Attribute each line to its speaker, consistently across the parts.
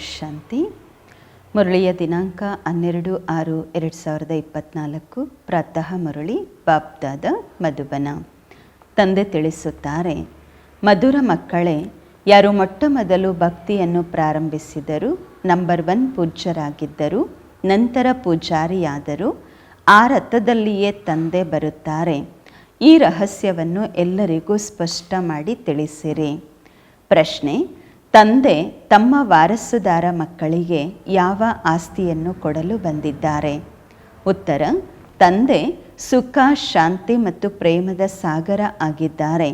Speaker 1: ಶಾಂತಿ. ಮುರಳಿಯ ದಿನಾಂಕ ಹನ್ನೆರಡು ಆರು ಎರಡು ಸಾವಿರದ ಇಪ್ಪತ್ತ್ನಾಲ್ಕು ಪ್ರಾತಃ ಮುರಳಿ ಬಾಬ್ದಾದ ಮಧುಬನ. ತಂದೆ ತಿಳಿಸುತ್ತಾರೆ, ಮಧುರ ಮಕ್ಕಳೇ, ಯಾರು ಮೊಟ್ಟ ಮೊದಲು ಭಕ್ತಿಯನ್ನು ಪ್ರಾರಂಭಿಸಿದರು, ನಂಬರ್ ಒನ್ ಪೂಜ್ಯರಾಗಿದ್ದರು, ನಂತರ ಪೂಜಾರಿಯಾದರು, ಆ ರಥದಲ್ಲಿಯೇ ತಂದೆ ಬರುತ್ತಾರೆ. ಈ ರಹಸ್ಯವನ್ನು ಎಲ್ಲರಿಗೂ ಸ್ಪಷ್ಟ ಮಾಡಿ ತಿಳಿಸಿರಿ. ಪ್ರಶ್ನೆ ತಂದೆ ತಮ್ಮ ವಾರಸುದಾರ ಮಕ್ಕಳಿಗೆ ಯಾವ ಆಸ್ತಿಯನ್ನು ಕೊಡಲು ಬಂದಿದ್ದಾರೆ? ಉತ್ತರ, ತಂದೆ ಸುಖ, ಶಾಂತಿ ಮತ್ತು ಪ್ರೇಮದ ಸಾಗರ ಆಗಿದ್ದಾರೆ.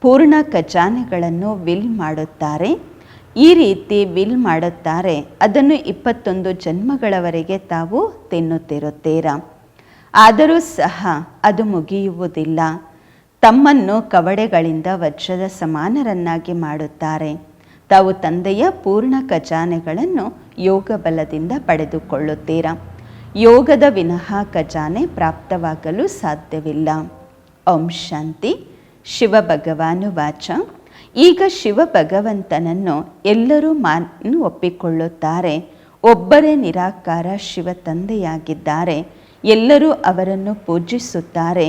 Speaker 1: ಪೂರ್ಣ ಖಜಾನೆಗಳನ್ನು ವಿಲ್ ಮಾಡುತ್ತಾರೆ. ಈ ರೀತಿ ವಿಲ್ ಮಾಡುತ್ತಾರೆ, ಅದನ್ನು ಇಪ್ಪತ್ತೊಂದು ಜನ್ಮಗಳವರೆಗೆ ತಾವು ತಿನ್ನುತ್ತಿರುತ್ತೀರಾ? ಆದರೂ ಸಹ ಅದು ಮುಗಿಯುವುದಿಲ್ಲ. ತಮ್ಮನ್ನು ಕವಡೆಗಳಿಂದ ವಜ್ರದ ಸಮಾನರನ್ನಾಗಿ ಮಾಡುತ್ತಾರೆ. ತಾವು ತಂದೆಯ ಪೂರ್ಣ ಖಜಾನೆಗಳನ್ನು ಯೋಗ ಬಲದಿಂದ ಪಡೆದುಕೊಳ್ಳುತ್ತೀರಾ? ಯೋಗದ ವಿನಃ ಖಜಾನೆ ಪ್ರಾಪ್ತವಾಗಲು ಸಾಧ್ಯವಿಲ್ಲ. ಓಂ ಶಾಂತಿ. ಶಿವ ಭಗವಾನು ವಾಚ. ಈಗ ಶಿವ ಭಗವಂತನನ್ನು ಎಲ್ಲರೂ ಮಾನ್ ಒಪ್ಪಿಕೊಳ್ಳುತ್ತಾರೆ. ಒಬ್ಬರೇ ನಿರಾಕಾರ ಶಿವ ತಂದೆಯಾಗಿದ್ದಾರೆ. ಎಲ್ಲರೂ ಅವರನ್ನು ಪೂಜಿಸುತ್ತಾರೆ.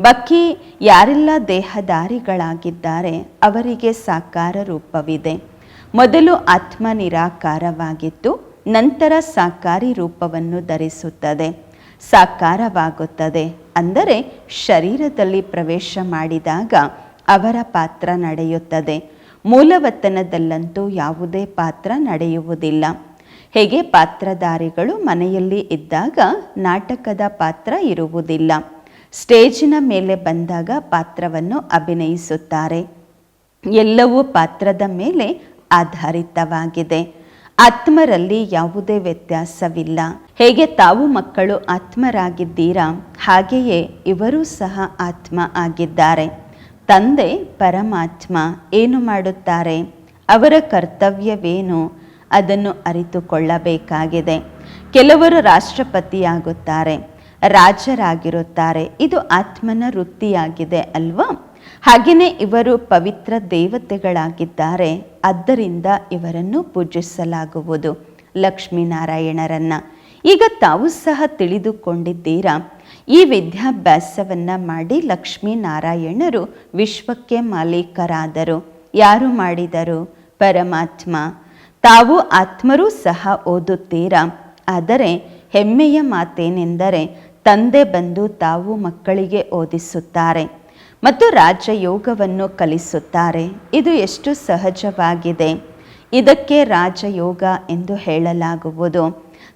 Speaker 1: ಬಾಕಿ ಯಾರೆಲ್ಲ ದೇಹದಾರಿಗಳಾಗಿದ್ದಾರೆ ಅವರಿಗೆ ಸಾಕಾರ ರೂಪವಿದೆ. ಮೊದಲು ಆತ್ಮ ನಿರಾಕಾರವಾಗಿದ್ದು ನಂತರ ಸಾಕಾರಿ ರೂಪವನ್ನು ಧರಿಸುತ್ತದೆ. ಸಾಕಾರವಾಗುತ್ತದೆ ಅಂದರೆ ಶರೀರದಲ್ಲಿ ಪ್ರವೇಶ ಮಾಡಿದಾಗ ಅವರ ಪಾತ್ರ ನಡೆಯುತ್ತದೆ. ಮೂಲವತನದಲ್ಲಂತೂ ಯಾವುದೇ ಪಾತ್ರ ನಡೆಯುವುದಿಲ್ಲ. ಹೇಗೆ ಪಾತ್ರಧಾರಿಗಳು ಮನೆಯಲ್ಲಿ ಇದ್ದಾಗ ನಾಟಕದ ಪಾತ್ರ ಇರುವುದಿಲ್ಲ. ಸ್ಟೇಜಿನ ಮೇಲೆ ಬಂದಾಗ ಪಾತ್ರವನ್ನು ಅಭಿನಯಿಸುತ್ತಾರೆ. ಎಲ್ಲವೂ ಪಾತ್ರದ ಮೇಲೆ ಆಧಾರಿತವಾಗಿದೆ. ಆತ್ಮರಲ್ಲಿ ಯಾವುದೇ ವ್ಯತ್ಯಾಸವಿಲ್ಲ. ಹೇಗೆ ತಾವು ಮಕ್ಕಳು ಆತ್ಮರಾಗಿದ್ದೀರಾ? ಹಾಗೆಯೇ ಇವರೂ ಸಹ ಆತ್ಮ ಆಗಿದ್ದಾರೆ. ತಂದೆ ಪರಮಾತ್ಮ ಏನು ಮಾಡುತ್ತಾರೆ? ಅವರ ಕರ್ತವ್ಯವೇನು? ಅದನ್ನು ಅರಿತುಕೊಳ್ಳಬೇಕಾಗಿದೆ. ಕೆಲವರು ರಾಷ್ಟ್ರಪತಿಯಾಗುತ್ತಾರೆ. ರಾಜರಾಗಿರುತ್ತಾರೆ. ಇದು ಆತ್ಮನ ವೃತ್ತಿಯಾಗಿದೆ ಅಲ್ವಾ? ಹಾಗೆಯೇ ಇವರು ಪವಿತ್ರ ದೇವತೆಗಳಾಗಿದ್ದಾರೆ, ಆದ್ದರಿಂದ ಇವರನ್ನು ಪೂಜಿಸಲಾಗುವುದು. ಲಕ್ಷ್ಮೀನಾರಾಯಣರನ್ನ. ಈಗ ತಾವು ಸಹ ತಿಳಿದುಕೊಂಡಿದ್ದೀರಾ? ಈ ವಿದ್ಯಾಭ್ಯಾಸವನ್ನು ಮಾಡಿ ಲಕ್ಷ್ಮೀನಾರಾಯಣರು ವಿಶ್ವಕ್ಕೆ ಮಾಲೀಕರಾದರು. ಯಾರು ಮಾಡಿದರು? ಪರಮಾತ್ಮ. ತಾವು ಆತ್ಮರೂ ಸಹ ಓದುತ್ತೀರಾ? ಆದರೆ ಹೆಮ್ಮೆಯ ಮಾತೇನೆಂದರೆ, ತಂದೆ ಬಂದು ತಾವು ಮಕ್ಕಳಿಗೆ ಓದಿಸುತ್ತಾರೆ. ಮತ್ತು ರಾಜಯೋಗವನ್ನು ಕಲಿಸುತ್ತಾರೆ. ಇದು ಎಷ್ಟು ಸಹಜವಾಗಿದೆ. ಇದಕ್ಕೆ ರಾಜಯೋಗ ಎಂದು ಹೇಳಲಾಗುವುದು.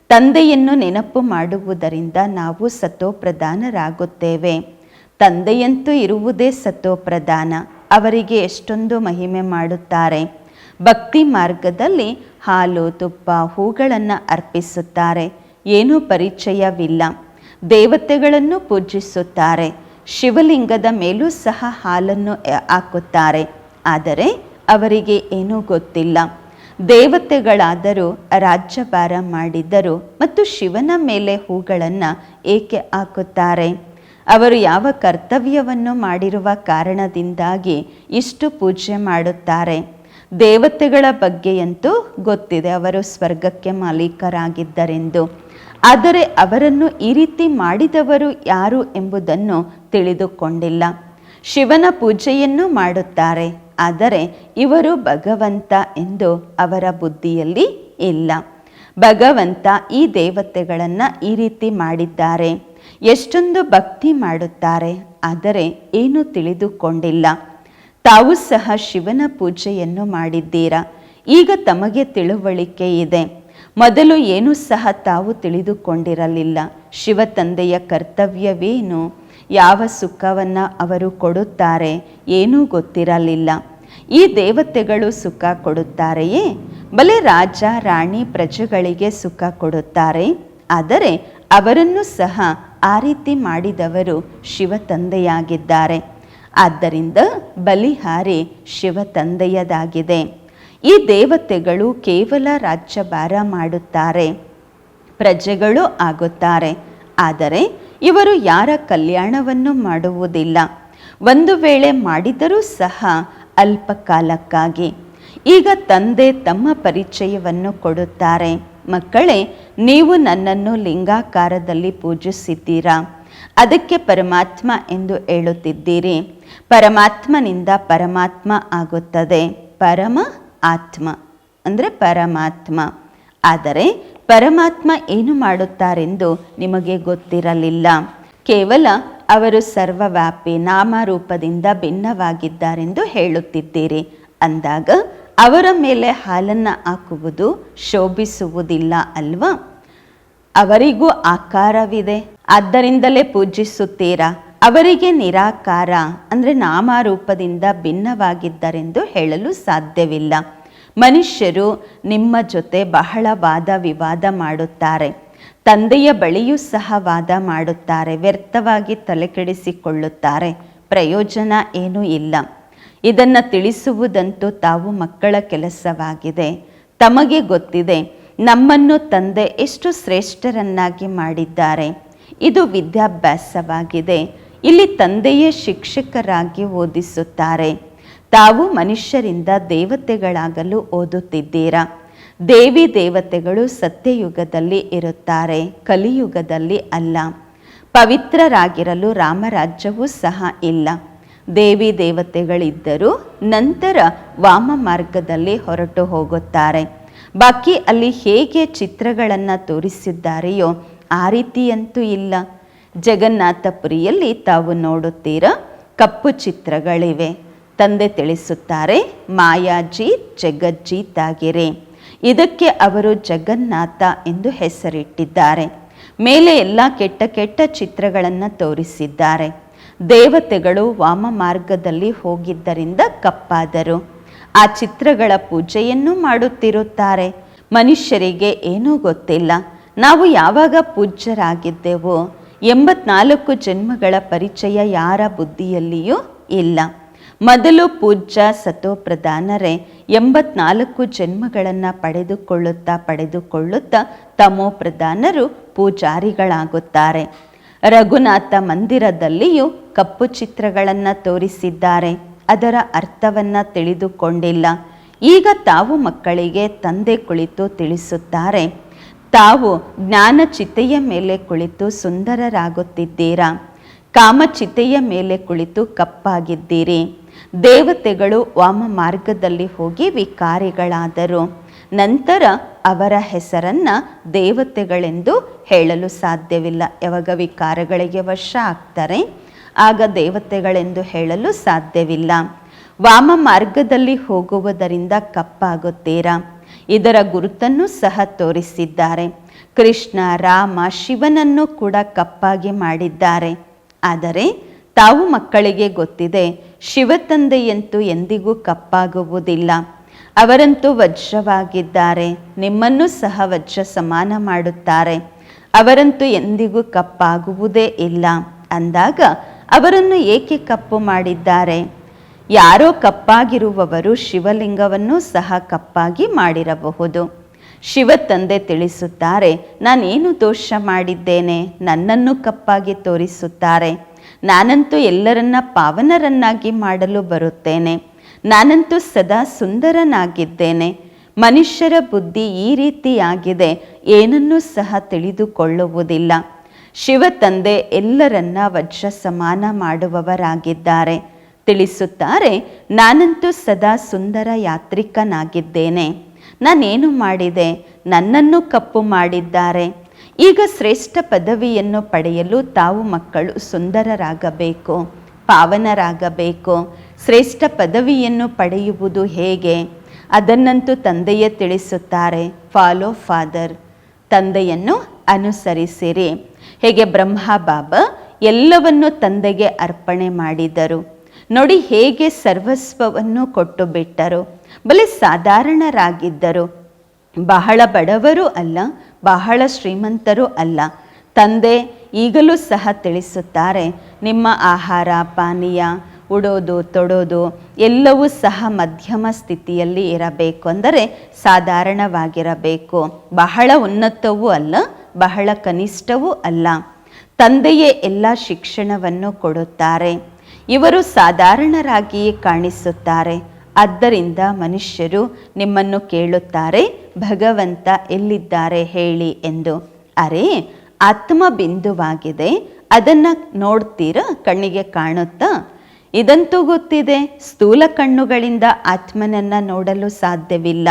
Speaker 1: ತಂದೆಯನ್ನು ನೆನಪು ಮಾಡುವುದರಿಂದ ನಾವು ಸತೋಪ್ರಧಾನರಾಗುತ್ತೇವೆ ತಂದೆಯಂತೂ ಇರುವುದೇ ಸತೋಪ್ರಧಾನ ಅವರಿಗೆ ಎಷ್ಟೊಂದು ಮಹಿಮೆ ಮಾಡುತ್ತಾರೆ. ಭಕ್ತಿ ಮಾರ್ಗದಲ್ಲಿ ಹಾಲು, ತುಪ್ಪ, ಹೂಗಳನ್ನು ಅರ್ಪಿಸುತ್ತಾರೆ. ಏನೂ ಪರಿಚಯವಿಲ್ಲ. ದೇವತೆಗಳನ್ನು ಪೂಜಿಸುತ್ತಾರೆ. ಶಿವಲಿಂಗದ ಮೇಲೂ ಸಹ ಹಾಲನ್ನು ಹಾಕುತ್ತಾರೆ. ಆದರೆ ಅವರಿಗೆ ಏನೂ ಗೊತ್ತಿಲ್ಲ. ದೇವತೆಗಳಾದರೂ ರಾಜ್ಯಭಾರ ಮಾಡಿದ್ದರು ಮತ್ತು ಶಿವನ ಮೇಲೆ ಹೂಗಳನ್ನು ಏಕೆ ಹಾಕುತ್ತಾರೆ? ಅವರು ಯಾವ ಕರ್ತವ್ಯವನ್ನು ಮಾಡಿರುವ ಕಾರಣದಿಂದಾಗಿ ಇಷ್ಟು ಪೂಜೆ ಮಾಡುತ್ತಾರೆ? ದೇವತೆಗಳ ಬಗ್ಗೆಯಂತೂ ಗೊತ್ತಿದೆ, ಅವರು ಸ್ವರ್ಗಕ್ಕೆ ಮಾಲೀಕರಾಗಿದ್ದರೆಂದು. ಆದರೆ ಅವರನ್ನು ಈ ರೀತಿ ಮಾಡಿದವರು ಯಾರು ಎಂಬುದನ್ನು ತಿಳಿದುಕೊಂಡಿಲ್ಲ. ಶಿವನ ಪೂಜೆಯನ್ನು ಮಾಡುತ್ತಾರೆ. ಆದರೆ ಇವರು ಭಗವಂತ ಎಂದು ಅವರ ಬುದ್ಧಿಯಲ್ಲಿ ಇಲ್ಲ. ಭಗವಂತ ಈ ದೇವತೆಗಳನ್ನು ಈ ರೀತಿ ಮಾಡಿದ್ದಾರೆ. ಎಷ್ಟೊಂದು ಭಕ್ತಿ ಮಾಡುತ್ತಾರೆ. ಆದರೆ ಏನು ತಿಳಿದುಕೊಂಡಿಲ್ಲ. ತಾವು ಸಹ ಶಿವನ ಪೂಜೆಯನ್ನು ಮಾಡಿದ್ದೀರಾ? ಈಗ ತಮಗೆ ತಿಳುವಳಿಕೆ ಇದೆ. ಮೊದಲು ಏನೂ ಸಹ ತಾವು ತಿಳಿದುಕೊಂಡಿರಲಿಲ್ಲ. ಶಿವ ತಂದೆಯ ಕರ್ತವ್ಯವೇನು? ಯಾವ ಸುಖವನ್ನು ಅವರು ಕೊಡುತ್ತಾರೆ ಏನೂ ಗೊತ್ತಿರಲಿಲ್ಲ. ಈ ದೇವತೆಗಳು ಸುಖ ಕೊಡುತ್ತಾರೆಯೇ? ಬಲೆ ರಾಜ, ರಾಣಿ ಪ್ರಜೆಗಳಿಗೆ ಸುಖ ಕೊಡುತ್ತಾರೆ. ಆದರೆ ಅವರನ್ನು ಸಹ ಆ ರೀತಿ ಮಾಡಿದವರು ಶಿವ ತಂದೆಯಾಗಿದ್ದಾರೆ ಆದ್ದರಿಂದ ಬಲಿಹಾರಿ ಶಿವ ತಂದೆಯದಾಗಿದೆ ಈ ದೇವತೆಗಳು ಕೇವಲ ರಾಜ್ಯಭಾರ ಮಾಡುತ್ತಾರೆ. ಪ್ರಜೆಗಳು ಆಗುತ್ತಾರೆ. ಆದರೆ ಇವರು ಯಾರ ಕಲ್ಯಾಣವನ್ನು ಮಾಡುವುದಿಲ್ಲ. ಒಂದು ವೇಳೆ ಮಾಡಿದರೂ ಸಹ ಅಲ್ಪ ಕಾಲಕ್ಕಾಗಿ ಈಗ ತಂದೆ ತಮ್ಮ ಪರಿಚಯವನ್ನು ಕೊಡುತ್ತಾರೆ. ಮಕ್ಕಳೇ, ನೀವು ನನ್ನನ್ನು ಲಿಂಗಾಕಾರದಲ್ಲಿ ಪೂಜಿಸಿದ್ದೀರಾ? ಅದಕ್ಕೆ ಪರಮಾತ್ಮ ಎಂದು ಹೇಳುತ್ತಿದ್ದೀರಿ. ಪರಮಾತ್ಮನಿಂದ ಪರಮಾತ್ಮ ಆಗುತ್ತದೆ. ಪರಮ ಆತ್ಮ. ಅಂದರೆ ಪರಮಾತ್ಮ. ಆದರೆ ಪರಮಾತ್ಮ ಏನು ಮಾಡುತ್ತಾರೆಂದು ನಿಮಗೆ ಗೊತ್ತಿರಲಿಲ್ಲ. ಕೇವಲ ಅವರು ಸರ್ವವ್ಯಾಪಿ ನಾಮರೂಪದಿಂದ ಭಿನ್ನವಾಗಿದ್ದಾರೆಂದು ಹೇಳುತ್ತಿದ್ದೀರಿ. ಅಂದಾಗ ಅವರ ಮೇಲೆ ಹಾಲನ್ನು ಹಾಕುವುದು ಶೋಭಿಸುವುದಿಲ್ಲ ಅಲ್ವಾ? ಅವರಿಗೂ ಆಕಾರವಿದೆ. ಆದ್ದರಿಂದಲೇ ಪೂಜಿಸುತ್ತೀರಾ? ಅವರಿಗೆ ನಿರಾಕಾರ, ಅಂದರೆ ನಾಮರೂಪದಿಂದ ಭಿನ್ನವಾಗಿದ್ದರೆಂದು ಹೇಳಲು ಸಾಧ್ಯವಿಲ್ಲ. ಮನುಷ್ಯರು ನಿಮ್ಮ ಜೊತೆ ಬಹಳ ವಾದ ವಿವಾದ ಮಾಡುತ್ತಾರೆ. ತಂದೆಯ ಬಳಿಯೂ ಸಹ ವಾದ ಮಾಡುತ್ತಾರೆ, ವ್ಯರ್ಥವಾಗಿ ತಲೆಕೆಡಿಸಿಕೊಳ್ಳುತ್ತಾರೆ ಪ್ರಯೋಜನ ಏನೂ ಇಲ್ಲ. ಇದನ್ನು ತಿಳಿಸುವುದಂತೂ ತಾವು ಮಕ್ಕಳ ಕೆಲಸವಾಗಿದೆ. ತಮಗೆ ಗೊತ್ತಿದೆ, ನಮ್ಮನ್ನು ತಂದೆ ಎಷ್ಟು ಶ್ರೇಷ್ಠರನ್ನಾಗಿ ಮಾಡಿದ್ದಾರೆ. ಇದು ವಿದ್ಯಾಭ್ಯಾಸವಾಗಿದೆ. ಇಲ್ಲಿ ತಂದೆಯೇ ಶಿಕ್ಷಕರಾಗಿ ಓದಿಸುತ್ತಾರೆ. ತಾವು ಮನುಷ್ಯರಿಂದ ದೇವತೆಗಳಾಗಲು ಓದುತ್ತಿದ್ದೀರಾ? ದೇವಿ ದೇವತೆಗಳು ಸತ್ಯಯುಗದಲ್ಲಿ ಇರುತ್ತಾರೆ, ಕಲಿಯುಗದಲ್ಲಿ ಅಲ್ಲ. ಪವಿತ್ರರಾಗಿರಲು ರಾಮರಾಜ್ಯವೂ ಸಹ ಇಲ್ಲ. ದೇವಿ ದೇವತೆಗಳಿದ್ದರೂ ನಂತರ ವಾಮ ಮಾರ್ಗದಲ್ಲಿ ಹೊರಟು ಹೋಗುತ್ತಾರೆ. ಬಾಕಿ ಅಲ್ಲಿ ಹೇಗೆ ಚಿತ್ರಗಳನ್ನು ತೋರಿಸಿದ್ದಾರೆಯೋ ಆ ರೀತಿಯಂತೂ ಇಲ್ಲ. ಜಗನ್ನಾಥಪುರಿಯಲ್ಲಿ ತಾವು ನೋಡುತ್ತೀರ? ಕಪ್ಪು ಚಿತ್ರಗಳಿವೆ. ತಂದೆ ತಿಳಿಸುತ್ತಾರೆ, ಮಾಯಾಜಿ ಜಗಜ್ಜೀತ್ ತಾಗಿರೆ ಇದಕ್ಕೆ ಅವರು ಜಗನ್ನಾಥ ಎಂದು ಹೆಸರಿಟ್ಟಿದ್ದಾರೆ. ಮೇಲೆ ಎಲ್ಲ ಕೆಟ್ಟ ಕೆಟ್ಟ ಚಿತ್ರಗಳನ್ನು ತೋರಿಸಿದ್ದಾರೆ. ದೇವತೆಗಳು ವಾಮ ಮಾರ್ಗದಲ್ಲಿ ಹೋಗಿದ್ದರಿಂದ ಕಪ್ಪಾದರು. ಆ ಚಿತ್ರಗಳ ಪೂಜೆಯನ್ನು ಮಾಡುತ್ತಿರುತ್ತಾರೆ. ಮನುಷ್ಯರಿಗೆ ಏನೂ ಗೊತ್ತಿಲ್ಲ. ನಾವು ಯಾವಾಗ ಪೂಜ್ಯರಾಗಿದ್ದೆವೋ? ಎಂಬತ್ನಾಲ್ಕು ಜನ್ಮಗಳ ಪರಿಚಯ ಯಾರ ಬುದ್ಧಿಯಲ್ಲಿಯೂ ಇಲ್ಲ. ಮೊದಲು ಪೂಜ್ಯ ಸತೋಪ್ರಧಾನರೇ ಎಂಬತ್ನಾಲ್ಕು ಜನ್ಮಗಳನ್ನು ಪಡೆದುಕೊಳ್ಳುತ್ತಾ ಪಡೆದುಕೊಳ್ಳುತ್ತಾ ತಮೋ ಪ್ರಧಾನರು ಪೂಜಾರಿಗಳಾಗುತ್ತಾರೆ. ರಘುನಾಥ ಮಂದಿರದಲ್ಲಿಯೂ ಕಪ್ಪು ಚಿತ್ರಗಳನ್ನು ತೋರಿಸಿದ್ದಾರೆ. ಅದರ ಅರ್ಥವನ್ನು ತಿಳಿದುಕೊಂಡಿಲ್ಲ. ಈಗ ತಾವು ಮಕ್ಕಳಿಗೆ ತಂದೆ ಕುಳಿತು ತಿಳಿಸುತ್ತಾರೆ. ತಾವು ಜ್ಞಾನ ಚಿತೆಯ ಮೇಲೆ ಕುಳಿತು ಸುಂದರರಾಗುತ್ತಿದ್ದೀರಾ? ಕಾಮಚಿತೆಯ ಮೇಲೆ ಕುಳಿತು ಕಪ್ಪಾಗಿದ್ದೀರಿ. ದೇವತೆಗಳು ವಾಮ ಮಾರ್ಗದಲ್ಲಿ ಹೋಗಿ ವಿಕಾರಿಗಳಾದರು. ನಂತರ ಅವರ ಹೆಸರನ್ನು ದೇವತೆಗಳೆಂದು ಹೇಳಲು ಸಾಧ್ಯವಿಲ್ಲ. ಯಾವಾಗ ವಿಕಾರಗಳಿಗೆ ವಶ ಆಗ್ತಾರೆ? ಆಗ ದೇವತೆಗಳೆಂದು ಹೇಳಲು ಸಾಧ್ಯವಿಲ್ಲ. ವಾಮ ಮಾರ್ಗದಲ್ಲಿ ಹೋಗುವುದರಿಂದ ಕಪ್ಪಾಗುತ್ತೀರಾ? ಇದರ ಗುರುತನ್ನು ಸಹ ತೋರಿಸಿದ್ದಾರೆ. ಕೃಷ್ಣ, ರಾಮ, ಶಿವನನ್ನು ಕೂಡ ಕಪ್ಪಾಗಿ ಮಾಡಿದ್ದಾರೆ. ಆದರೆ ತಾವು ಮಕ್ಕಳಿಗೆ ಗೊತ್ತಿದೆ, ಶಿವತಂದೆಯಂತೂ ಎಂದಿಗೂ ಕಪ್ಪಾಗುವುದಿಲ್ಲ. ಅವರಂತೂ ವಜ್ರವಾಗಿದ್ದಾರೆ, ನಿಮ್ಮನ್ನು ಸಹ ವಜ್ರ ಸಮಾನ ಮಾಡುತ್ತಾರೆ. ಅವರಂತೂ ಎಂದಿಗೂ ಕಪ್ಪಾಗುವುದೇ ಇಲ್ಲ. ಅಂದಾಗ ಅವರನ್ನು ಏಕೆ ಕಪ್ಪು ಮಾಡಿದ್ದಾರೆ? ಯಾರೋ ಕಪ್ಪಾಗಿರುವವರು ಶಿವಲಿಂಗವನ್ನು ಸಹ ಕಪ್ಪಾಗಿ ಮಾಡಿರಬಹುದು. ಶಿವ ತಂದೆ ತಿಳಿಸುತ್ತಾರೆ, ನಾನೇನು ದೋಷ ಮಾಡಿದ್ದೇನೆ, ನನ್ನನ್ನು ಕಪ್ಪಾಗಿ ತೋರಿಸುತ್ತಾರೆ. ನಾನಂತೂ ಎಲ್ಲರನ್ನ ಪಾವನರನ್ನಾಗಿ ಮಾಡಲು ಬರುತ್ತೇನೆ. ನಾನಂತೂ ಸದಾ ಸುಂದರನಾಗಿದ್ದೇನೆ. ಮನುಷ್ಯರ ಬುದ್ಧಿ ಈ ರೀತಿಯಾಗಿದೆ, ಏನನ್ನೂ ಸಹ ತಿಳಿದುಕೊಳ್ಳುವುದಿಲ್ಲ. ಶಿವ ತಂದೆ ಎಲ್ಲರನ್ನ ವಜ್ರ ಸಮಾನ ಮಾಡುವವರಾಗಿದ್ದಾರೆ. ತಿಳಿಸುತ್ತಾರೆ, ನಾನಂತೂ ಸದಾ ಸುಂದರ ಯಾತ್ರಿಕನಾಗಿದ್ದೇನೆ. ನಾನೇನು ಮಾಡಿದೆ? ನನ್ನನ್ನು ಕಪ್ಪು ಮಾಡಿದ್ದಾರೆ. ಈಗ ಶ್ರೇಷ್ಠ ಪದವಿಯನ್ನು ಪಡೆಯಲು ತಾವು ಮಕ್ಕಳು ಸುಂದರರಾಗಬೇಕು, ಪಾವನರಾಗಬೇಕು. ಶ್ರೇಷ್ಠ ಪದವಿಯನ್ನು ಪಡೆಯುವುದು ಹೇಗೆ? ಅದನ್ನಂತೂ ತಂದೆಯೇ ತಿಳಿಸುತ್ತಾರೆ ಫಾಲೋ ಫಾದರ್ ತಂದೆಯನ್ನು ಅನುಸರಿಸಿರಿ. ಹೇಗೆ ಬ್ರಹ್ಮ ಬಾಬಾ ಎಲ್ಲವನ್ನು ತಂದೆಗೆ ಅರ್ಪಣೆ ಮಾಡಿದರು. ನೋಡಿ ಹೇಗೆ ಸರ್ವಸ್ವವನ್ನು ಕೊಟ್ಟು ಬಿಟ್ಟರು ಬಲೆ ಸಾಧಾರಣರಾಗಿದ್ದರು. ಬಹಳ ಬಡವರು ಅಲ್ಲ ಬಹಳ ಶ್ರೀಮಂತರು ಅಲ್ಲ. ತಂದೆ ಈಗಲೂ ಸಹ ತಿಳಿಸುತ್ತಾರೆ, ನಿಮ್ಮ ಆಹಾರ, ಪಾನೀಯ, ಉಡೋದು, ತೊಡೋದು ಎಲ್ಲವೂ ಸಹ ಮಧ್ಯಮ ಸ್ಥಿತಿಯಲ್ಲಿ ಇರಬೇಕು ಅಂದರೆ ಸಾಧಾರಣವಾಗಿರಬೇಕು. ಬಹಳ ಉನ್ನತವೂ ಅಲ್ಲ, ಬಹಳ ಕನಿಷ್ಠವೂ ಅಲ್ಲ. ತಂದೆಯೇ ಎಲ್ಲ ಶಿಕ್ಷಣವನ್ನು ಕೊಡುತ್ತಾರೆ. ಇವರು ಸಾಧಾರಣರಾಗಿಯೇ ಕಾಣಿಸುತ್ತಾರೆ. ಆದ್ದರಿಂದ ಮನುಷ್ಯರು ನಿಮ್ಮನ್ನು ಕೇಳುತ್ತಾರೆ, ಭಗವಂತ ಎಲ್ಲಿದ್ದಾರೆ ಹೇಳಿ ಎಂದು. ಅರೆ, ಆತ್ಮ ಬಿಂದುವಾಗಿದೆ, ಅದನ್ನು ನೋಡ್ತೀರಾ ಕಣ್ಣಿಗೆ ಕಾಣುತ್ತಾ? ಇದಂತೂ ಗೊತ್ತಿದೆ, ಸ್ಥೂಲ ಕಣ್ಣುಗಳಿಂದ ಆತ್ಮನನ್ನ ನೋಡಲು ಸಾಧ್ಯವಿಲ್ಲ.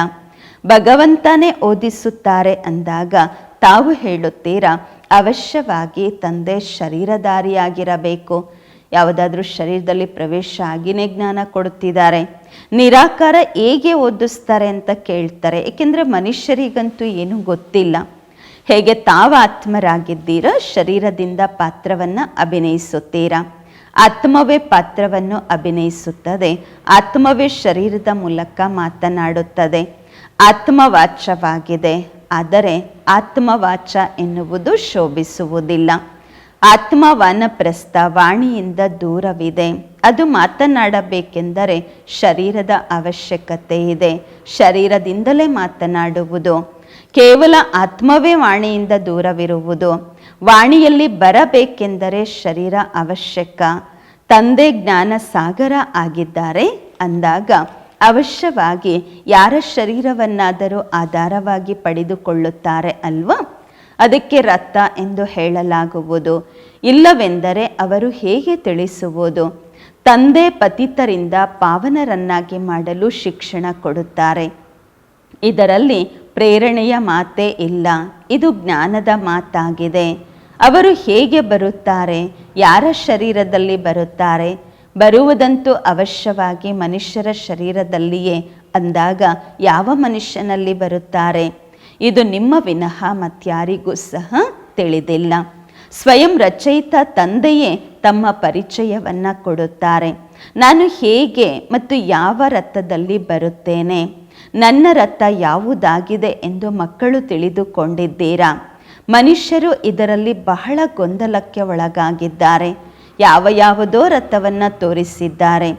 Speaker 1: ಭಗವಂತನೇ ಓದಿಸುತ್ತಾರೆ ಅಂದಾಗ ತಾವು ಹೇಳುತ್ತೀರಾ, ಅವಶ್ಯವಾಗಿ ತಂದೆ ಶರೀರಧಾರಿಯಾಗಿರಬೇಕು. ಯಾವುದಾದ್ರೂ ಶರೀರದಲ್ಲಿ ಪ್ರವೇಶ ಆಗಿನೇ ಜ್ಞಾನ ಕೊಡುತ್ತಿದ್ದಾರೆ. ನಿರಾಕಾರ ಹೇಗೆ ಓದಿಸ್ತಾರೆ ಅಂತ ಕೇಳ್ತಾರೆ. ಏಕೆಂದರೆ ಮನುಷ್ಯರಿಗಂತೂ ಏನೂ ಗೊತ್ತಿಲ್ಲ. ಹೇಗೆ ತಾವು ಆತ್ಮರಾಗಿದ್ದೀರಾ ಶರೀರದಿಂದ ಪಾತ್ರವನ್ನು ಅಭಿನಯಿಸುತ್ತೀರಾ? ಆತ್ಮವೇ ಪಾತ್ರವನ್ನು ಅಭಿನಯಿಸುತ್ತದೆ. ಆತ್ಮವೇ ಶರೀರದ ಮೂಲಕ ಮಾತನಾಡುತ್ತದೆ. ಆತ್ಮವಾಚವಾಗಿದೆ ಆದರೆ ಆತ್ಮವಾಚ ಎನ್ನುವುದು ಶೋಭಿಸುವುದಿಲ್ಲ. ಆತ್ಮ ವಾನಪ್ರಸ್ಥ ವಾಣಿಯಿಂದ ದೂರವಿದೆ. ಅದು ಮಾತನಾಡಬೇಕೆಂದರೆ ಶರೀರದ ಅವಶ್ಯಕತೆ ಇದೆ. ಶರೀರದಿಂದಲೇ ಮಾತನಾಡುವುದು. ಕೇವಲ ಆತ್ಮವೇ ವಾಣಿಯಿಂದ ದೂರವಿರುವುದು. ವಾಣಿಯಲ್ಲಿ ಬರಬೇಕೆಂದರೆ ಶರೀರ ಅವಶ್ಯಕ. ತಂದೆ ಜ್ಞಾನ ಸಾಗರ ಆಗಿದ್ದಾರೆ ಅಂದಾಗ ಅವಶ್ಯವಾಗಿ ಯಾರ ಶರೀರವನ್ನಾದರೂ ಆಧಾರವಾಗಿ ಪಡೆದುಕೊಳ್ಳುತ್ತಾರೆ ಅಲ್ವಾ? ಅದಕ್ಕೆ ರಥ ಎಂದು ಹೇಳಲಾಗುವುದು. ಇಲ್ಲವೆಂದರೆ ಅವರು ಹೇಗೆ ತಿಳಿಸುವುದು? ತಂದೆ ಪತಿತರಿಂದ ಪಾವನರನ್ನಾಗಿ ಮಾಡಲು ಶಿಕ್ಷಣ ಕೊಡುತ್ತಾರೆ. ಇದರಲ್ಲಿ ಪ್ರೇರಣೆಯ ಮಾತೇ ಇಲ್ಲ, ಇದು ಜ್ಞಾನದ ಮಾತಾಗಿದೆ. ಅವರು ಹೇಗೆ ಬರುತ್ತಾರೆ? ಯಾರ ಶರೀರದಲ್ಲಿ ಬರುತ್ತಾರೆ? ಬರುವುದಂತೂ ಅವಶ್ಯವಾಗಿ ಮನುಷ್ಯರ ಶರೀರದಲ್ಲಿಯೇ, ಅಂದಾಗ ಯಾವ ಮನುಷ್ಯನಲ್ಲಿ ಬರುತ್ತಾರೆ? ಇದು ನಿಮ್ಮ ವಿನಃ ಮತ್ಯಾರಿಗೂ ಸಹ ತಿಳಿದಿಲ್ಲ. ಸ್ವಯಂ ರಚಯಿತ ತಂದೆಯೇ ತಮ್ಮ ಪರಿಚಯವನ್ನು ಕೊಡುತ್ತಾರೆ. ನಾನು ಹೇಗೆ ಮತ್ತು ಯಾವ ರಥದಲ್ಲಿ ಬರುತ್ತೇನೆ? ನನ್ನ ರಥ ಯಾವುದಾಗಿದೆ ಎಂದು ಮಕ್ಕಳು ತಿಳಿದುಕೊಂಡಿದ್ದೀರಾ? ಮನುಷ್ಯರು ಇದರಲ್ಲಿ ಬಹಳ ಗೊಂದಲಕ್ಕೆ ಒಳಗಾಗಿದ್ದಾರೆ. ಯಾವ ಯಾವುದೋ ರಥವನ್ನು ತೋರಿಸಿದ್ದಾರೆ.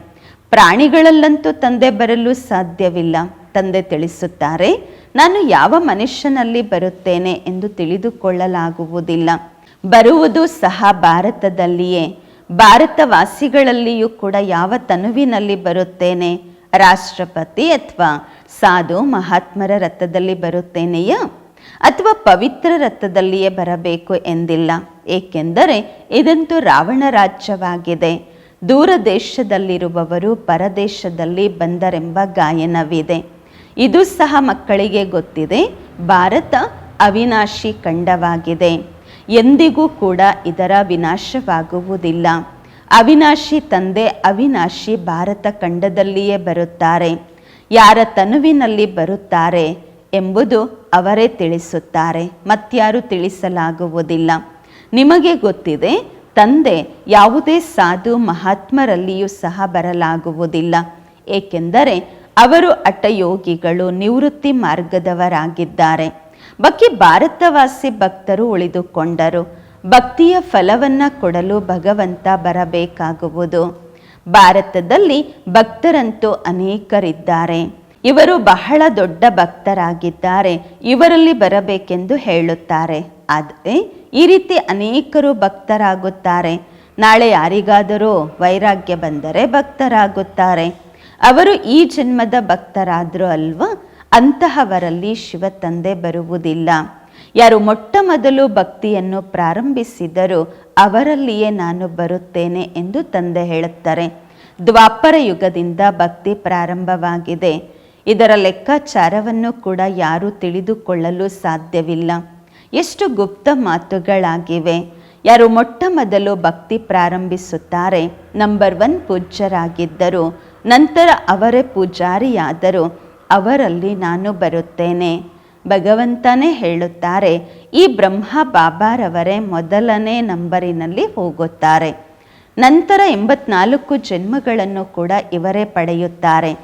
Speaker 1: ಪ್ರಾಣಿಗಳಲ್ಲಂತೂ ತಂದೆ ಬರಲು ಸಾಧ್ಯವಿಲ್ಲ. ತಂದೆ ತಿಳಿಸುತ್ತಾರೆ, ನಾನು ಯಾವ ಮನುಷ್ಯನಲ್ಲಿ ಬರುತ್ತೇನೆ ಎಂದು ತಿಳಿದುಕೊಳ್ಳಲಾಗುವುದಿಲ್ಲ. ಬರುವುದು ಸಹ ಭಾರತದಲ್ಲಿಯೇ. ಭಾರತವಾಸಿಗಳಲ್ಲಿಯೂ ಕೂಡ ಯಾವ ತನುವಿನಲ್ಲಿ ಬರುತ್ತೇನೆ? ರಾಷ್ಟ್ರಪತಿ ಅಥವಾ ಸಾಧು ಮಹಾತ್ಮರ ರಥದಲ್ಲಿ ಬರುತ್ತೇನೆಯಾ? ಅಥವಾ ಪವಿತ್ರ ರಥದಲ್ಲಿಯೇ ಬರಬೇಕು ಎಂದಿಲ್ಲ. ಏಕೆಂದರೆ ಇದಂತೂ ರಾವಣ ರಾಜ್ಯವಾಗಿದೆ. ದೂರ ದೇಶದಲ್ಲಿರುವವರು ಪರದೇಶದಲ್ಲಿ ಬಂದರೆಂಬ ಗಾಯನವಿದೆ. ಇದು ಸಹ ಮಕ್ಕಳಿಗೆ ಗೊತ್ತಿದೆ. ಭಾರತ ಅವಿನಾಶಿ ಖಂಡವಾಗಿದೆ. ಎಂದಿಗೂ ಕೂಡ ಇದರ ವಿನಾಶವಾಗುವುದಿಲ್ಲ. ಅವಿನಾಶಿ ತಂದೆ, ಅವಿನಾಶಿ ಭಾರತ ಖಂಡದಲ್ಲಿಯೇ ಬರುತ್ತಾರೆ. ಯಾರ ತನುವಿನಲ್ಲಿ ಬರುತ್ತಾರೆ ಎಂಬುದು ಅವರೇ ತಿಳಿಸುತ್ತಾರೆ. ಮತ್ಯಾರು ತಿಳಿಸಲಾಗುವುದಿಲ್ಲ. ನಿಮಗೆ ಗೊತ್ತಿದೆ, ತಂದೆ ಯಾವುದೇ ಸಾಧು ಮಹಾತ್ಮರಲ್ಲಿಯೂ ಸಹ ಬರಲಾಗುವುದಿಲ್ಲ. ಏಕೆಂದರೆ ಅವರು ಅಟಯೋಗಿಗಳು, ನಿವೃತ್ತಿ ಮಾರ್ಗದವರಾಗಿದ್ದಾರೆ. ಬಾಕಿ ಭಾರತವಾಸಿ ಭಕ್ತರು ಉಳಿದುಕೊಂಡರು. ಭಕ್ತಿಯ ಫಲವನ್ನ ಕೊಡಲು ಭಗವಂತ ಬರಬೇಕಾಗುವುದು. ಭಾರತದಲ್ಲಿ ಭಕ್ತರಂತೂ ಅನೇಕರಿದ್ದಾರೆ. ಇವರು ಬಹಳ ದೊಡ್ಡ ಭಕ್ತರಾಗಿದ್ದಾರೆ. ಇವರಲ್ಲಿ ಬರಬೇಕೆಂದು ಹೇಳುತ್ತಾರೆ. ಆದರೆ ಈ ರೀತಿ ಅನೇಕರು ಭಕ್ತರಾಗುತ್ತಾರೆ. ನಾಳೆ ಯಾರಿಗಾದರೂ ವೈರಾಗ್ಯ ಬಂದರೆ ಭಕ್ತರಾಗುತ್ತಾರೆ. ಅವರು ಈ ಜನ್ಮದ ಭಕ್ತರಾದರೂ ಅಲ್ವಾ? ಅಂತಹವರಲ್ಲಿ ಶಿವ ತಂದೆ ಬರುವುದಿಲ್ಲ. ಯಾರು ಮೊಟ್ಟ ಮೊದಲು ಭಕ್ತಿಯನ್ನು ಪ್ರಾರಂಭಿಸಿದರೂ ಅವರಲ್ಲಿಯೇ ನಾನು ಬರುತ್ತೇನೆ ಎಂದು ತಂದೆ ಹೇಳುತ್ತಾರೆ. ದ್ವಾಪರ ಯುಗದಿಂದ ಭಕ್ತಿ ಪ್ರಾರಂಭವಾಗಿದೆ. ಇದರ ಲೆಕ್ಕಾಚಾರವನ್ನು ಕೂಡ ಯಾರೂ ತಿಳಿದುಕೊಳ್ಳಲು ಸಾಧ್ಯವಿಲ್ಲ. ಎಷ್ಟು ಗುಪ್ತ ಮಾತುಗಳಾಗಿವೆ. ಯಾರು ಮೊಟ್ಟ ಮೊದಲು ಭಕ್ತಿ ಪ್ರಾರಂಭಿಸುತ್ತಾರೆ. ನಂಬರ್ ಒನ್ ಪೂಜ್ಯರಾಗಿದ್ದರು, ನಂತರ ಅವರೇ ಪೂಜಾರಿಯಾದರು. ಅವರಲ್ಲಿ ನಾನು ಬರುತ್ತೇನೆ. ಭಗವಂತನೇ ಹೇಳುತ್ತಾರೆ, ಈ ಬ್ರಹ್ಮ ಬಾಬಾರವರೇ ಮೊದಲನೇ ನಂಬರಿನಲ್ಲಿ ಹೋಗುತ್ತಾರೆ. ನಂತರ ಎಂಬತ್ನಾಲ್ಕು ಜನ್ಮಗಳನ್ನು ಕೂಡ ಇವರೇ ಪಡೆಯುತ್ತಾರೆ.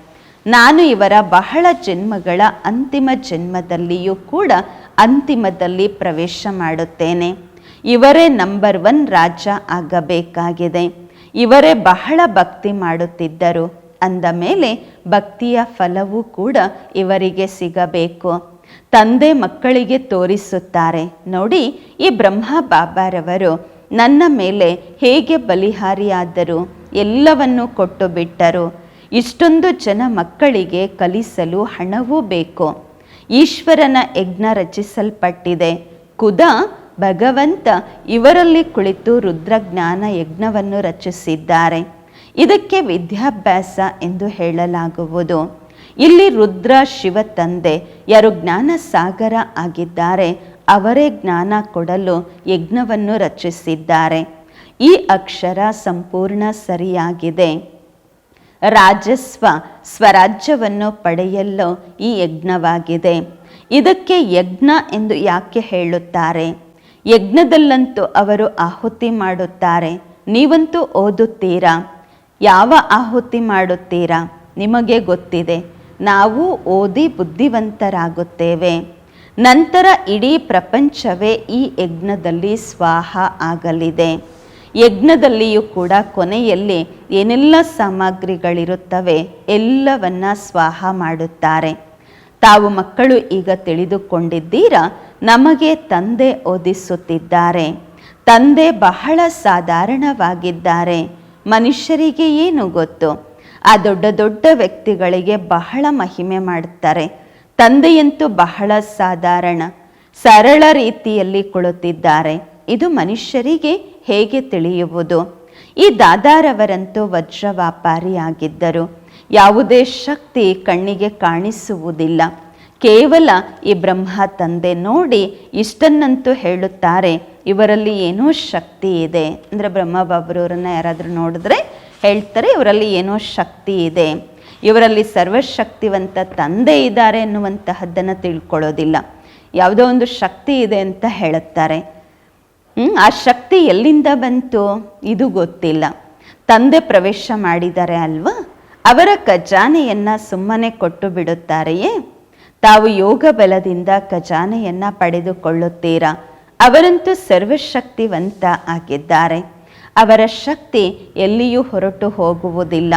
Speaker 1: ನಾನು ಇವರ ಬಹಳ ಜನ್ಮಗಳ ಅಂತಿಮ ಜನ್ಮದಲ್ಲಿಯೂ ಕೂಡ ಅಂತಿಮದಲ್ಲಿ ಪ್ರವೇಶ ಮಾಡುತ್ತೇನೆ. ಇವರೇ ನಂಬರ್ ಒನ್ ರಾಜ ಆಗಬೇಕಾಗಿದೆ. ಇವರೇ ಬಹಳ ಭಕ್ತಿ ಮಾಡುತ್ತಿದ್ದರು. ಅಂದ ಮೇಲೆ ಭಕ್ತಿಯ ಫಲವೂ ಕೂಡ ಇವರಿಗೆ ಸಿಗಬೇಕು. ತಂದೆ ಮಕ್ಕಳಿಗೆ ತೋರಿಸುತ್ತಾರೆ. ನೋಡಿ, ಈ ಬ್ರಹ್ಮ ಬಾಬಾರವರು ನನ್ನ ಮೇಲೆ ಹೇಗೆ ಬಲಿಹಾರಿಯಾದರು, ಎಲ್ಲವನ್ನೂ ಕೊಟ್ಟು ಬಿಟ್ಟರು. ಇಷ್ಟೊಂದು ಜನ ಮಕ್ಕಳಿಗೆ ಕಲಿಸಲು ಹಣವೂ ಬೇಕು. ಈಶ್ವರನ ಯಜ್ಞ ರಚಿಸಲ್ಪಟ್ಟಿದೆ. ಕುದ, ಭಗವಂತ ಇವರಲ್ಲಿ ಕುಳಿತು ರುದ್ರಜ್ಞಾನ ಯಜ್ಞವನ್ನು ರಚಿಸಿದ್ದಾರೆ. ಇದಕ್ಕೆ ವಿದ್ಯಾಭ್ಯಾಸ ಎಂದು ಹೇಳಲಾಗುವುದು. ಇಲ್ಲಿ ರುದ್ರ ಶಿವ ತಂದೆ ಯಾರು ಜ್ಞಾನ ಸಾಗರ ಆಗಿದ್ದಾರೆ, ಅವರೇ ಜ್ಞಾನ ಕೊಡಲು ಯಜ್ಞವನ್ನು ರಚಿಸಿದ್ದಾರೆ. ಈ ಅಕ್ಷರ ಸಂಪೂರ್ಣ ಸರಿಯಾಗಿದೆ. ರಾಜಸ್ವ ಸ್ವರಾಜ್ಯವನ್ನು ಪಡೆಯಲು ಈ ಯಜ್ಞವಾಗಿದೆ. ಇದಕ್ಕೆ ಯಜ್ಞ ಎಂದು ಯಾಕೆ ಹೇಳುತ್ತಾರೆ? ಯಜ್ಞದಲ್ಲಂತೂ ಅವರು ಆಹುತಿ ಮಾಡುತ್ತಾರೆ. ನೀವಂತೂ ಓದುತ್ತೀರಾ? ಯಾವ ಆಹುತಿ ಮಾಡುತ್ತೀರಾ? ನಿಮಗೆ ಗೊತ್ತಿದೆ. ನಾವು ಓದಿ ಬುದ್ಧಿವಂತರಾಗುತ್ತೇವೆ. ನಂತರ ಇಡೀ ಪ್ರಪಂಚವೇ ಈ ಯಜ್ಞದಲ್ಲಿ ಸ್ವಾಹ ಆಗಲಿದೆ. ಯಜ್ಞದಲ್ಲಿಯೂ ಕೂಡ ಕೊನೆಯಲ್ಲಿ ಏನೆಲ್ಲ ಸಾಮಗ್ರಿಗಳಿರುತ್ತವೆ ಎಲ್ಲವನ್ನ ಸ್ವಾಹ ಮಾಡುತ್ತಾರೆ. ತಾವು ಮಕ್ಕಳು ಈಗ ತಿಳಿದುಕೊಂಡಿದ್ದೀರಾ? ನಮಗೆ ತಂದೆ ಓದಿಸುತ್ತಿದ್ದಾರೆ. ತಂದೆ ಬಹಳ ಸಾಧಾರಣವಾಗಿದ್ದಾರೆ. ಮನುಷ್ಯರಿಗೆ ಏನು ಗೊತ್ತು? ಆ ದೊಡ್ಡ ದೊಡ್ಡ ವ್ಯಕ್ತಿಗಳಿಗೆ ಬಹಳ ಮಹಿಮೆ ಮಾಡುತ್ತಾರೆ ತಂದೆಯಂತೂ ಬಹಳ ಸಾಧಾರಣ, ಸರಳ ರೀತಿಯಲ್ಲಿ ಕುಳಿತಿದ್ದಾರೆ. ಇದು ಮನುಷ್ಯರಿಗೆ ಹೇಗೆ ತಿಳಿಯುವುದು? ಈ ದಾದಾರವರಂತೂ ವಜ್ರ ವ್ಯಾಪಾರಿಯಾಗಿದ್ದರು. ಯಾವುದೇ ಶಕ್ತಿ ಕಣ್ಣಿಗೆ ಕಾಣಿಸುವುದಿಲ್ಲ. ಕೇವಲ ಈ ಬ್ರಹ್ಮ ತಂದೆ ನೋಡಿ ಇಷ್ಟನ್ನಂತೂ ಹೇಳುತ್ತಾರೆ. ಇವರಲ್ಲಿ ಏನೋ ಶಕ್ತಿ ಇದೆ. ಅಂದರೆ ಬ್ರಹ್ಮ ಬಾಬರವರನ್ನ ಯಾರಾದರೂ ನೋಡಿದ್ರೆ ಹೇಳ್ತಾರೆ, ಇವರಲ್ಲಿ ಏನೋ ಶಕ್ತಿ ಇದೆ. ಇವರಲ್ಲಿ ಸರ್ವಶಕ್ತಿವಂತ ತಂದೆ ಇದ್ದಾರೆ ಅನ್ನುವಂತಹದ್ದನ್ನು ತಿಳ್ಕೊಳ್ಳೋದಿಲ್ಲ. ಯಾವುದೋ ಒಂದು ಶಕ್ತಿ ಇದೆ ಅಂತ ಹೇಳುತ್ತಾರೆ. ಆ ಶಕ್ತಿ ಎಲ್ಲಿಂದ ಬಂತು? ಇದು ಗೊತ್ತಿಲ್ಲ. ತಂದೆ ಪ್ರವೇಶ ಮಾಡಿದ್ದಾರೆ ಅಲ್ವಾ? ಅವರ ಖಜಾನೆಯನ್ನು ಸುಮ್ಮನೆ ಕೊಟ್ಟು ಬಿಡುತ್ತಾರೆಯೇ? ತಾವು ಯೋಗ ಬಲದಿಂದ ಖಜಾನೆಯನ್ನು ಪಡೆದುಕೊಳ್ಳುತ್ತೀರಾ? ಅವರಂತೂ ಸರ್ವಶಕ್ತಿವಂತ ಆಗಿದ್ದಾರೆ. ಅವರ ಶಕ್ತಿ ಎಲ್ಲಿಯೂ ಹೊರಟು ಹೋಗುವುದಿಲ್ಲ.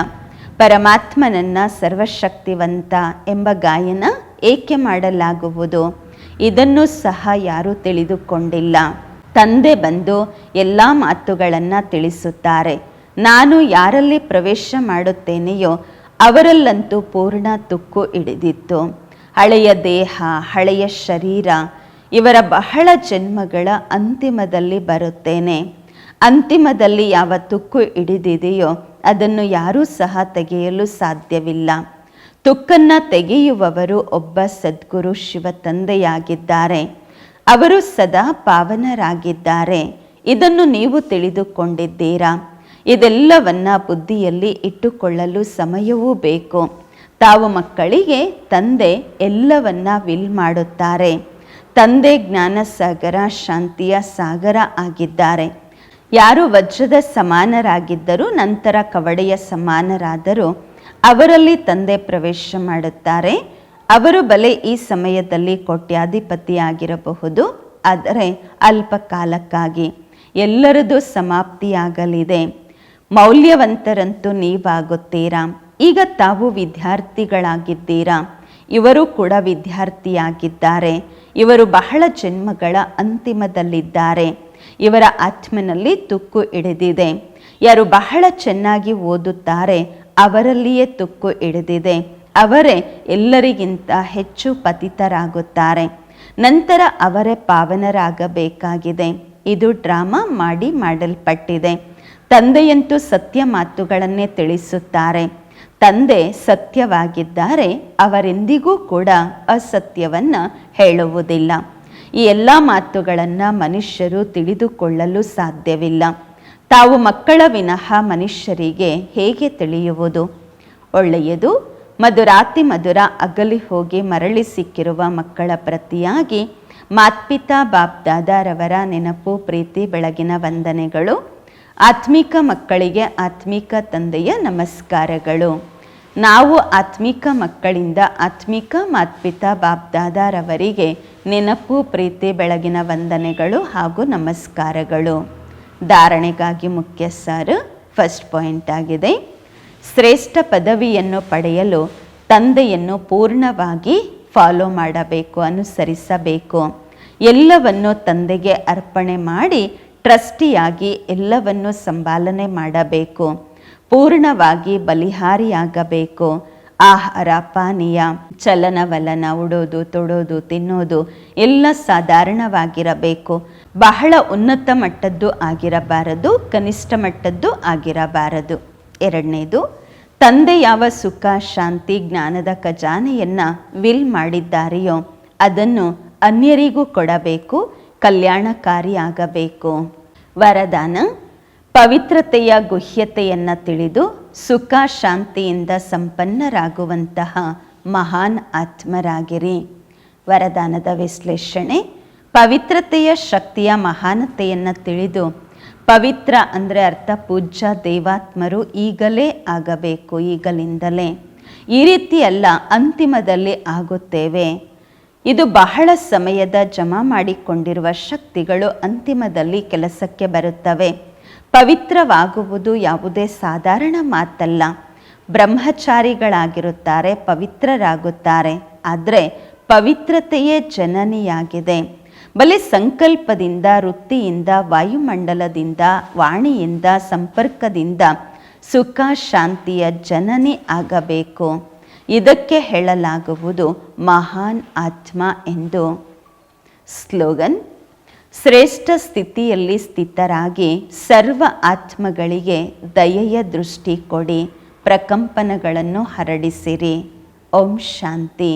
Speaker 1: ಪರಮಾತ್ಮನನ್ನ ಸರ್ವಶಕ್ತಿವಂತ ಎಂಬ ಗಾಯನ ಏಕೆ ಮಾಡಲಾಗುವುದು? ಇದನ್ನು ಸಹ ಯಾರೂ ತಿಳಿದುಕೊಂಡಿಲ್ಲ. ತಂದೆ ಬಂದು ಎಲ್ಲ ಮಾತುಗಳನ್ನು ತಿಳಿಸುತ್ತಾರೆ. ನಾನು ಯಾರಲ್ಲಿ ಪ್ರವೇಶ ಮಾಡುತ್ತೇನೆಯೋ ಅವರಲ್ಲಂತೂ ಪೂರ್ಣ ತುಕ್ಕು ಹಿಡಿದಿತ್ತು. ಹಳೆಯ ದೇಹ, ಹಳೆಯ ಶರೀರ ಇವರ ಬಹಳ ಜನ್ಮಗಳ ಅಂತಿಮದಲ್ಲಿ ಬರುತ್ತೇನೆ. ಅಂತಿಮದಲ್ಲಿ ಯಾವ ತುಕ್ಕು ಹಿಡಿದಿದೆಯೋ ಅದನ್ನು ಯಾರೂ ಸಹ ತೆಗೆಯಲು ಸಾಧ್ಯವಿಲ್ಲ. ತುಕ್ಕನ್ನ ತೆಗೆಯುವವರು ಒಬ್ಬ ಸದ್ಗುರು ಶಿವ ತಂದೆಯಾಗಿದ್ದಾರೆ. ಅವರು ಸದಾ ಪಾವನರಾಗಿದ್ದಾರೆ. ಇದನ್ನು ನೀವು ತಿಳಿದುಕೊಂಡಿದ್ದೀರಾ? ಇದೆಲ್ಲವನ್ನ ಬುದ್ಧಿಯಲ್ಲಿ ಇಟ್ಟುಕೊಳ್ಳಲು ಸಮಯವೂ ಬೇಕು. ತಾವು ಮಕ್ಕಳಿಗೆ, ತಂದೆ ಎಲ್ಲವನ್ನ ವಿಲ್ ಮಾಡುತ್ತಾರೆ. ತಂದೆ ಜ್ಞಾನ ಸಾಗರ ಶಾಂತಿಯ ಸಾಗರ ಆಗಿದ್ದಾರೆ. ಯಾರು ವಜ್ರದ ಸಮಾನರಾಗಿದ್ದರೂ ನಂತರ ಕವಡೆಯ ಸಮಾನರಾದರೂ ಅವರಲ್ಲಿ ತಂದೆ ಪ್ರವೇಶ ಮಾಡುತ್ತಾರೆ. ಅವರು ಬಲೆ ಈ ಸಮಯದಲ್ಲಿ ಕೋಟ್ಯಾಧಿಪತಿಯಾಗಿರಬಹುದು. ಆದರೆ ಅಲ್ಪ ಕಾಲಕ್ಕಾಗಿ ಎಲ್ಲರದು ಸಮಾಪ್ತಿಯಾಗಲಿದೆ. ಮೌಲ್ಯವಂತರಂತೂ ನೀವಾಗುತ್ತೀರಾ? ಈಗ ತಾವು ವಿದ್ಯಾರ್ಥಿಗಳಾಗಿದ್ದೀರಾ? ಇವರು ಕೂಡ ವಿದ್ಯಾರ್ಥಿಯಾಗಿದ್ದಾರೆ. ಇವರು ಬಹಳ ಜನ್ಮಗಳ ಅಂತಿಮದಲ್ಲಿದ್ದಾರೆ. ಇವರ ಆತ್ಮನಲ್ಲಿ ತುಕ್ಕು ಹಿಡಿದಿದೆ. ಯಾರು ಬಹಳ ಚೆನ್ನಾಗಿ ಓದುತ್ತಾರೆ, ಅವರಲ್ಲಿಯೇ ತುಕ್ಕು ಹಿಡಿದಿದೆ. ಅವರೇ ಎಲ್ಲರಿಗಿಂತ ಹೆಚ್ಚು ಪತಿತರಾಗುತ್ತಾರೆ. ನಂತರ ಅವರೇ ಪಾವನರಾಗಬೇಕಾಗಿದೆ. ಇದು ಡ್ರಾಮಾ ಮಾಡಿ ಮಾಡಲ್ಪಟ್ಟಿದೆ. ತಂದೆಯಂತೂ ಸತ್ಯ ಮಾತುಗಳನ್ನೇ ತಿಳಿಸುತ್ತಾರೆ. ತಂದೆ ಸತ್ಯವಾಗಿದ್ದಾರೆ, ಅವರೆಂದಿಗೂ ಕೂಡ ಅಸತ್ಯವನ್ನು ಹೇಳುವುದಿಲ್ಲ. ಈ ಎಲ್ಲ ಮಾತುಗಳನ್ನು ಮನುಷ್ಯರು ತಿಳಿದುಕೊಳ್ಳಲು ಸಾಧ್ಯವಿಲ್ಲ. ತಾವು ಮಕ್ಕಳ ವಿನಃ ಮನುಷ್ಯರಿಗೆ ಹೇಗೆ ತಿಳಿಯುವುದು? ಒಳ್ಳೆಯದು, ಮಧುರಾತಿ ಮಧುರ ಅಗಲಿ ಹೋಗಿ ಮರಳಿ ಸಿಕ್ಕಿರುವ ಮಕ್ಕಳ ಪ್ರತಿಯಾಗಿ ಮಾತ್ಪಿತಾ ಬಾಪ್ ದಾದಾರವರ ನೆನಪು, ಪ್ರೀತಿ, ಬೆಳಗಿನ ವಂದನೆಗಳು ಆತ್ಮಿಕ ಮಕ್ಕಳಿಗೆ ಆತ್ಮಿಕ ತಂದೆಯ ನಮಸ್ಕಾರಗಳು. ನಾವು ಆತ್ಮಿಕ ಮಕ್ಕಳಿಂದ ಆತ್ಮಿಕ ಮಾತ್ಪಿತಾ ಬಾಬ್ದಾದಾರವರಿಗೆ ನೆನಪು, ಪ್ರೀತಿ, ಬೆಳಗಿನ ವಂದನೆಗಳು ಹಾಗೂ ನಮಸ್ಕಾರಗಳು. ಧಾರಣೆಗಾಗಿ ಮುಖ್ಯ ಸಾರು ಫಸ್ಟ್ ಪಾಯಿಂಟ್ ಆಗಿದೆ. ಶ್ರೇಷ್ಠ ಪದವಿಯನ್ನು ಪಡೆಯಲು ತಂದೆಯನ್ನು ಪೂರ್ಣವಾಗಿ ಫಾಲೋ ಮಾಡಬೇಕು, ಅನುಸರಿಸಬೇಕು. ಎಲ್ಲವನ್ನು ತಂದೆಗೆ ಅರ್ಪಣೆ ಮಾಡಿ ಟ್ರಸ್ಟಿಯಾಗಿ ಎಲ್ಲವನ್ನು ಸಂಭಾಲನೆ ಮಾಡಬೇಕು. ಪೂರ್ಣವಾಗಿ ಬಲಿಹಾರಿಯಾಗಬೇಕು. ಆಹಾರ, ಪಾನೀಯ, ಚಲನವಲನ, ಉಡೋದು, ತೊಡೋದು, ತಿನ್ನೋದು ಎಲ್ಲ ಸಾಧಾರಣವಾಗಿರಬೇಕು. ಬಹಳ ಉನ್ನತ ಮಟ್ಟದ್ದು ಆಗಿರಬಾರದು, ಕನಿಷ್ಠ ಮಟ್ಟದ್ದು ಆಗಿರಬಾರದು. ಎರಡನೇದು, ತಂದೆ ಯಾವ ಸುಖ, ಶಾಂತಿ, ಜ್ಞಾನದ ಖಜಾನೆಯನ್ನು ವಿಲ್ ಮಾಡಿದ್ದಾರೆಯೋ ಅದನ್ನು ಅನ್ಯರಿಗೂ ಕೊಡಬೇಕು. ಕಲ್ಯಾಣಕಾರಿಯಾಗಬೇಕು. ವರದಾನ, ಪವಿತ್ರತೆಯ ಗುಹ್ಯತೆಯನ್ನು ತಿಳಿದು ಸುಖ ಶಾಂತಿಯಿಂದ ಸಂಪನ್ನರಾಗುವಂತಹ ಮಹಾನ್ ಆತ್ಮರಾಗಿರಿ. ವರದಾನದ ವಿಶ್ಲೇಷಣೆ, ಪವಿತ್ರತೆಯ ಶಕ್ತಿಯ ಮಹಾನತೆಯನ್ನು ತಿಳಿದು ಪವಿತ್ರ ಅಂದರೆ ಅರ್ಥ ಪೂಜ್ಯ ದೇವಾತ್ಮರು ಈಗಲೇ ಆಗಬೇಕು ಈಗಲಿಂದಲೇ. ಈ ರೀತಿಯೆಲ್ಲ ಅಂತಿಮದಲ್ಲಿ ಆಗುತ್ತೇವೆ. ಇದು ಬಹಳ ಸಮಯದ ಜಮಾ ಮಾಡಿಕೊಂಡಿರುವ ಶಕ್ತಿಗಳು ಅಂತಿಮದಲ್ಲಿ ಕೆಲಸಕ್ಕೆ ಬರುತ್ತವೆ. ಪವಿತ್ರವಾಗುವುದು ಯಾವುದೇ ಸಾಧಾರಣ ಮಾತಲ್ಲ. ಬ್ರಹ್ಮಚಾರಿಗಳಾಗಿರುತ್ತಾರೆ, ಪವಿತ್ರರಾಗುತ್ತಾರೆ. ಆದರೆ ಪವಿತ್ರತೆಯೇ ಜನನಿಯಾಗಿದೆ. ಬಲೆ ಸಂಕಲ್ಪದಿಂದ, ವೃತ್ತಿಯಿಂದ, ವಾಯುಮಂಡಲದಿಂದ, ವಾಣಿಯಿಂದ, ಸಂಪರ್ಕದಿಂದ ಸುಖ, ಶಾಂತಿಯ ಜನನಿ ಆಗಬೇಕು. ಇದಕ್ಕೆ ಹೇಳಲಾಗುವುದು ಮಹಾನ್ ಆತ್ಮ ಎಂದು. ಸ್ಲೋಗನ್, ಶ್ರೇಷ್ಠ ಸ್ಥಿತಿಯಲ್ಲಿ ಸ್ಥಿತರಾಗಿ ಸರ್ವ ಆತ್ಮಗಳಿಗೆ ದಯೆಯ ದೃಷ್ಟಿ ಕೊಡಿ, ಪ್ರಕಂಪನಗಳನ್ನು ಹರಡಿಸಿರಿ. ಓಂ ಶಾಂತಿ.